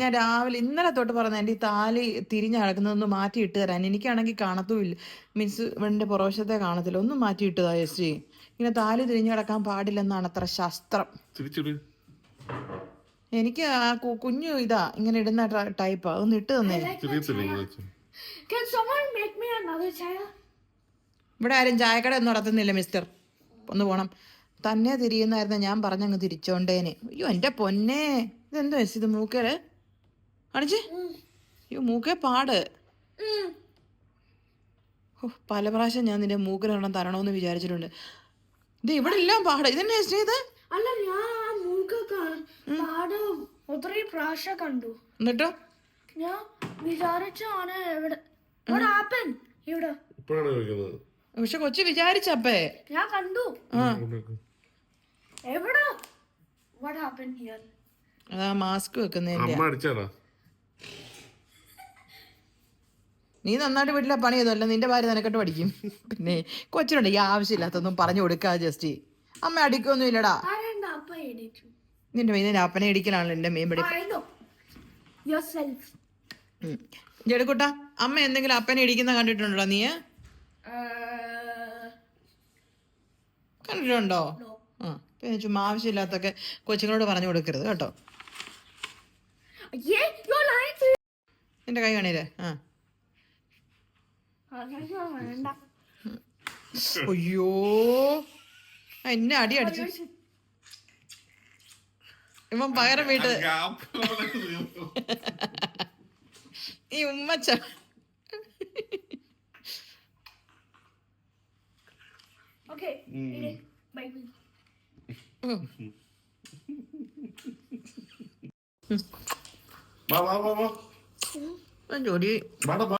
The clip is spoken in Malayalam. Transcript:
ഞാൻ രാവിലെ ഇന്നലെ തൊട്ട് പറഞ്ഞ എന്റെ ഈ താലി തിരിഞ്ഞ് കിടക്കുന്നതൊന്ന് മാറ്റി ഇട്ട് തരാൻ. എനിക്കാണെങ്കിൽ കാണത്തുമില്ല മീൻസ് വെണ്ടിന്റെ പുറവശത്തെ കാണത്തില്ല. ഒന്നും മാറ്റി ഇട്ടതാ എസ്റ്റി. ഇങ്ങനെ താലി തിരിഞ്ഞു കിടക്കാൻ പാടില്ലെന്നാണ് അത്ര ശാസ്ത്രം. എനിക്ക് ആ കുഞ്ഞു ഇതാ ഇങ്ങനെ ഇടുന്ന ടൈപ്പ്. ഒന്ന് ഇട്ട് തന്നേ? ഇവിടെ ആരും ചായക്കട ഒന്നും നടത്തുന്നില്ല മിസ്റ്റർ ഒന്ന് പോണം. തന്നെ തിരിയുന്നായിരുന്നു ഞാൻ പറഞ്ഞങ്ങ് തിരിച്ചോണ്ടേനെ. അയ്യോ എന്റെ പൊന്നെ. ഇതെന്തോ എസ് ഇത് മൂക്കേൽ കാണിച്ച്? അയ്യോ മൂക്കേ പാട്. ഓ പല പ്രാവശ്യം ഞാൻ നിന്റെ മൂക്കിലൊരെണ്ണം തരണമെന്ന് വിചാരിച്ചിട്ടുണ്ട്. ഇത് ഇവിടെ എല്ലാം പാട്. ഇതെന്നെ എസ് ഇത്? അല്ല ഞാൻ മൂക്ക് പാട് ഒത്തിരി പ്രാവശ്യം കണ്ടു. എന്നിട്ടോ? ഞാൻ വിചാരിച്ചാണ് ഇവിടെ ആപ്പൻ? ഇവിടെ. പക്ഷെ കൊച്ചു വിചാരിച്ചപ്പേ. ഞാൻ കണ്ടു. ആ. എവിടെ? What happened here? അതാ മാസ്ക് വെക്കുന്നതിന്റെ. അമ്മ അടിച്ചാടാ നീ നന്നായിട്ട് വീട്ടിലെ പണി ചെയ്തല്ല നിന്റെ ഭാര്യ നിനക്കെട്ട് പഠിക്കും. പിന്നെ കൊച്ചിനുണ്ട് ഈ ആവശ്യമില്ലാത്തൊന്നും പറഞ്ഞു കൊടുക്കാ ജസ്റ്റ് അമ്മ അടിക്കൊന്നും ഇല്ലടാ നിന്റെ മെയിൻ അപ്പനെ ഇടിക്കലാണല്ലോ എന്റെ മെയിൻ know. Yourself. അമ്മ എന്തെങ്കിലും അപ്പനെ ഇടിക്കുന്ന കണ്ടിട്ടുണ്ടോ നീ? Uh, കണ്ടിട്ടുണ്ടോ? ആ. ചുമ്മാ ആവശ്യമില്ലാത്തൊക്കെ കൊച്ചുങ്ങളോട് പറഞ്ഞു കൊടുക്കരുത് കേട്ടോ. എന്റെ നിന്റെ കൈ കാണിയില്ലേ? ആ. അയ്യോ. എന്നെ അടി അടിച്ചു. ഇവൻ പകരം വീട്ട് ഈ ഉമ്മച്ച. Okay, มามามามามัอยู่ดีมาแล้ว